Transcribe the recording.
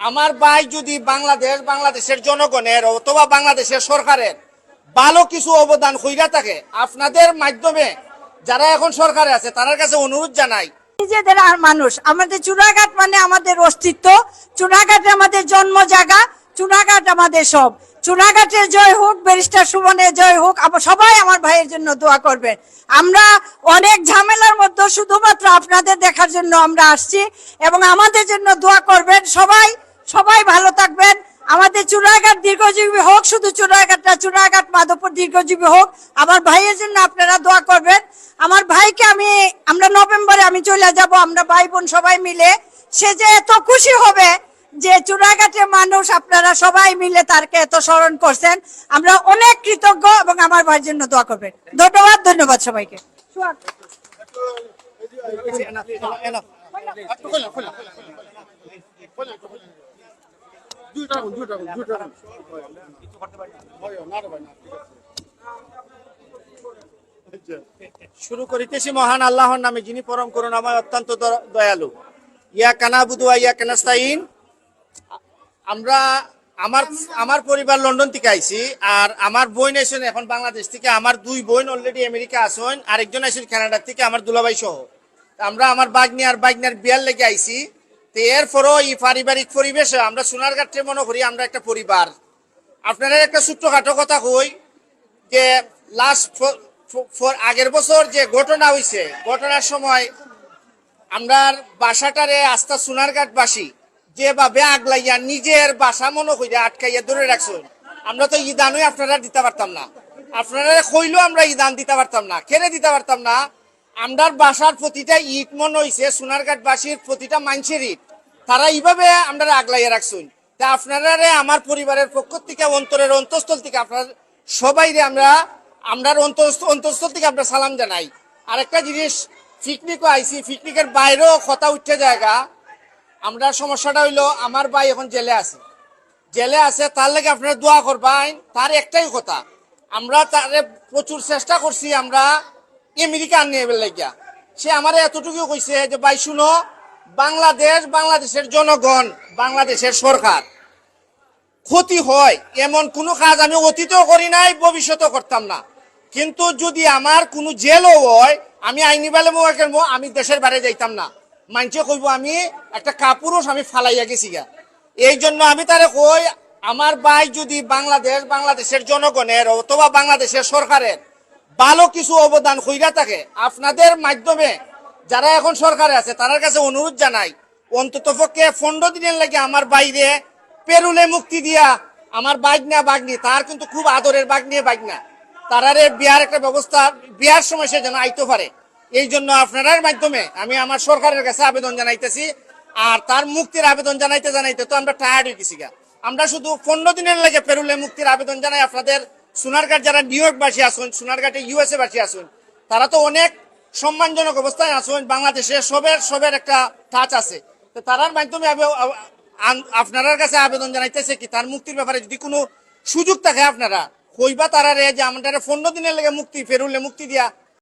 আমার ভাই যদি বাংলাদেশ, বাংলাদেশের জনগণের অথবা বাংলাদেশের সরকারের ভালো কিছু অবদান হইরা থাকে, আপনাদের মাধ্যমে যারা এখন সরকারে আছে তার কাছে অনুরোধ জানাই। নিজেদের আর মানুষ, আমাদের চুনাঘাট মানে আমাদের অস্তিত্ব, চুনাঘাট আমাদের জন্ম জায়গা চুনাঘাট আমাদের সব। চুনাঘাটের জয় হোক, ব্যারিস্টার সুমনের জয় হোক সবাই আমার ভাইয়ের জন্য দোয়া করবেন। আমরা অনেক ঝামেলার মধ্যে শুধুমাত্র আপনাদের দেখার জন্য আমরা আসছি এবং আমাদের জন্য দোয়া করবেন সবাই। সবাই ভালো থাকবেন। আমাদের চুনাঘাট দীর্ঘজীবী হোক শুধু চুনাঘাট না চুনাঘাট মাধবপুর দীর্ঘজীবী হোক। আমার ভাইয়ের জন্য আপনারা দোয়া করবেন। আমার ভাইকে আমি আমরা নভেম্বরে আমি চলে যাব আমরা ভাই বোন সবাই মিলে। সে যে এত খুশি হবে যে চুনাঘাটে মানুষ আপনারা সবাই মিলে তারকে এত স্মরণ করছেন। আমরা অনেক কৃতজ্ঞ এবং আমার ভাইয়ের জন্য দোয়া করবেন। ধন্যবাদ ধন্যবাদ সবাইকে। শুরু করিতেছি মহান আল্লাহর নামে, যিনি পরম করুণাময়, অত্যন্ত দয়ালু। ইয়া কানা বুদুয়া ইয়া কানাস্তাইন আমরা আমার আমার পরিবার লন্ডন থেকে আইছি, আর আমার বোন আইসেন এখন বাংলাদেশ থেকে। আমার দুই বোন অলরেডি আমেরিকা আসেন আরেকজন আইসেন কানাডা থেকে, আমার দুলাভাই সহ। আমরা আমার বাগনি আর বাগনার বিয়ার লেগে আইছি। এরপরও এই পারিবারিক পরিবেশে আমরা সোনারঘাটে মনে করি আমরা একটা পরিবার। আপনাদের একটা ছোট্টখাটো কথা কই যে লাস্ট আগের বছর যে ঘটনা হইছে, ঘটনার সময় আমরার বাসাটারে আস্থা সোনারঘাট বাসী যেভাবে আগলাইয়া নিজের বাসা মনে কইরা আটকাইয়া ধরে রাখছেন, আমরা তো ইদানই আপনারা দিতে পারতাম না। আপনারা কইলেও আমরা ইদান দিতে পারতাম না। কেড়ে দিতে পারতাম না? আমরার বাসার প্রতিটা ইট মনে হইছে সোনারঘাট বাসীর প্রতিটা মানুষের ইট তারা এইভাবে আমরা আগলাইয়া রাখছেন তা আপনারা আমার পরিবারের পক্ষ থেকে, অন্তরের অন্তঃস্থল থেকে আপনার সবাই রে আমরা, আমরার অন্তঃস্থল থেকে আমরা সালাম জানাই। আরেকটা জিনিস, পিকনিকও আইসি পিকনিকের বাইরেও কথা উঠতে জায়গা আমরা সমস্যাটা হইল, আমার ভাই এখন জেলে আছে। জেলে আছে, তার লাগে আপনারা দোয়া করবেন তার একটাই কথা। আমরা তারে প্রচুর চেষ্টা করছি আমরা আমেরিকা নিয়ে লাগিয়া সে আমার এতটুকু কইছে যে, ভাই, শুনো বাংলাদেশ বাংলাদেশের জনগণ, বাংলাদেশের সরকার। ক্ষতি হয় এমন কোনো কাজ আমি অতীতেও করি নাই, ভবিষ্যতেও করতাম না। কিন্তু যদি আমার কোনো জেলও হয়, আমি আইনি বেলে আমি দেশের বাইরে যাইতাম না। মানছে কইব আমি একটা কাপুরুষ, আমি ফালাইয়া গেছি গা। এই জন্য আমি তারে কই, আমার ভাই যদি বাংলাদেশ, বাংলাদেশের জনগণের অথবা বাংলাদেশের সরকারের ভালো কিছু অবদান হইরা থাকে, আপনাদের মাধ্যমে যারা এখন সরকারে আছে তার কাছে অনুরোধ জানাই, অন্তত পক্ষে পনেরো দিনের লাগে আমার বাইরে পেরুলে মুক্তি দিয়া আমার বাগনা বাগনি, তার কিন্তু খুব আদরের বাগনি বাগনা তারারে বিয়ার একটা ব্যবস্থা, বিয়ার সময় সে যেন আইতে পারে এই জন্য আপনার মাধ্যমে আমি আমার সরকারের কাছে আবেদন জানাইতেছি, আর তার মুক্তির আবেদন জানাইতে জানাইতে তো আমরা টায়ার্ড হয়ে গেছি। আমরা শুধু পনেরো দিনের লাগে পেরুলে মুক্তির আবেদন জানাই, আপনাদের সোনারঘাট যারা নিউ ইয়র্ক বাসী আসুন সোনারঘাটে ইউএসএ বাসী আসুন তারা তো অনেক সম্মানজনক অবস্থায় আসুন বাংলাদেশে সবের সবের একটা টাচ আছে। তো তারার মাধ্যমে আপনার কাছে আবেদন জানাইতেছে কি, তার মুক্তির ব্যাপারে যদি কোনো সুযোগ থাকে আপনারা কইবা তারা রে যে আমাদের পনেরো দিনের লেগে মুক্তি ফেরুলে মুক্তি দিয়া